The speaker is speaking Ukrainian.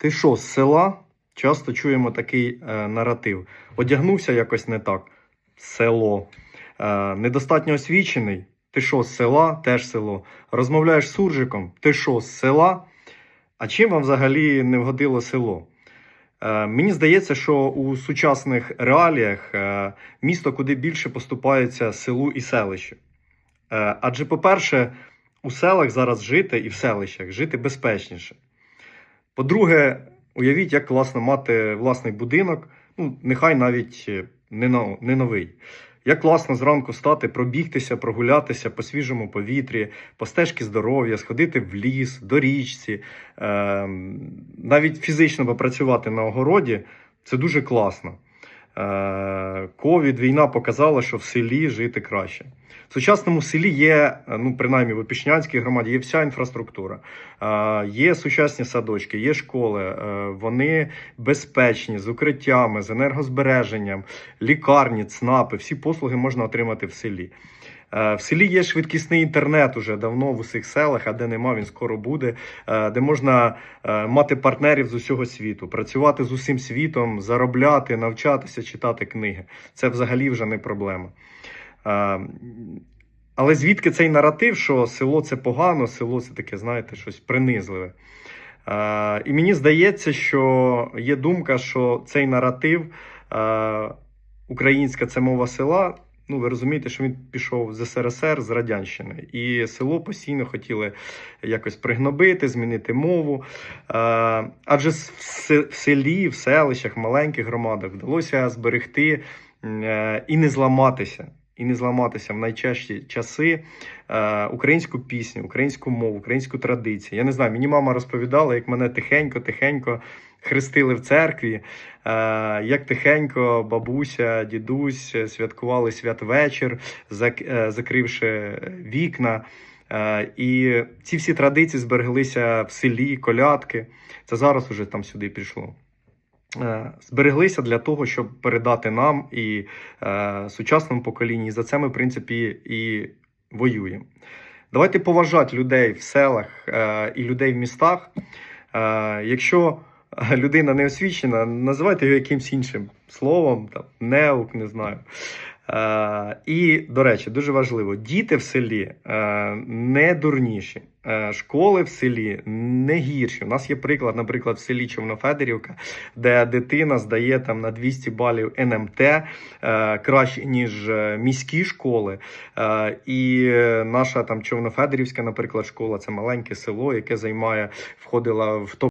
Ти що, з села? Часто чуємо такий е, наратив. Одягнувся якось не так. Село. Е, недостатньо освічений. Ти що, з села? Теж село. Розмовляєш з суржиком. Ти що, з села? А чим вам взагалі не вгодило село? Е, мені здається, що у сучасних реаліях е, місто куди більше поступається селу і селищу. Е, адже, по-перше, у селах зараз жити і в селищах жити безпечніше. По-друге, уявіть, як класно мати власний будинок, ну, нехай навіть е, не, но- не новий. Як класно зранку стати, пробігтися, прогулятися по свіжому повітрі, по стежці здоров'я, сходити в ліс, до річці, е, навіть фізично попрацювати на огороді це дуже класно. Е, Ковід, війна показала, що в селі жити краще. В сучасному селі є, е, ну принаймні в Опішнянській громаді, є вся інфраструктура. Е, Є сучасні садочки, є школи, е, вони безпечні, з укриттями, з енергозбереженням, лікарні, ЦНАПи, всі послуги можна отримати в селі. В селі є швидкісний інтернет уже давно в усіх селах, а де нема, він скоро буде, де можна мати партнерів з усього світу, працювати з усім світом, заробляти, навчатися, читати книги. Це взагалі вже не проблема. Але звідки цей наратив, що село це погано, село це таке, знаєте, щось принизливе. І мені здається, що є думка, що цей наратив українська це мова села. Ну, ви розумієте, що він пішов з СРСР, з Радянщини, і село постійно хотіли якось пригнобити, змінити мову. Адже в се- в селі, в селищах, маленьких громадах вдалося зберегти і не зламатися. І не зламатися в найчастіші часи е, українську пісню, українську мову, українську традицію. Я не знаю, мені мама розповідала, як мене тихенько-тихенько хрестили в церкві, е, як тихенько бабуся, дідусь святкували святвечір, зак- е, закривши вікна. Е, І ці всі традиції збереглися в селі, колядки. Це зараз уже там сюди пішло. Е, Збереглися для того, щоб передати нам і е, сучасному поколінню. І за це ми, в принципі, і воюємо. Давайте поважати людей в селах е, і людей в містах. Е, якщо людина не освічена, називайте його якимсь іншим словом, там, неук, не знаю. Е, і, до речі, дуже важливо: діти в селі е, не дурніші, школи в селі не гірші. У нас є приклад, наприклад, в селі Човнофедерівка, де дитина здає там на 200 балів НМТ е, краще, ніж е, міські школи. Е, і е, наша там Човнофедерівська, наприклад, школа це маленьке село, яке займає, входила в топ.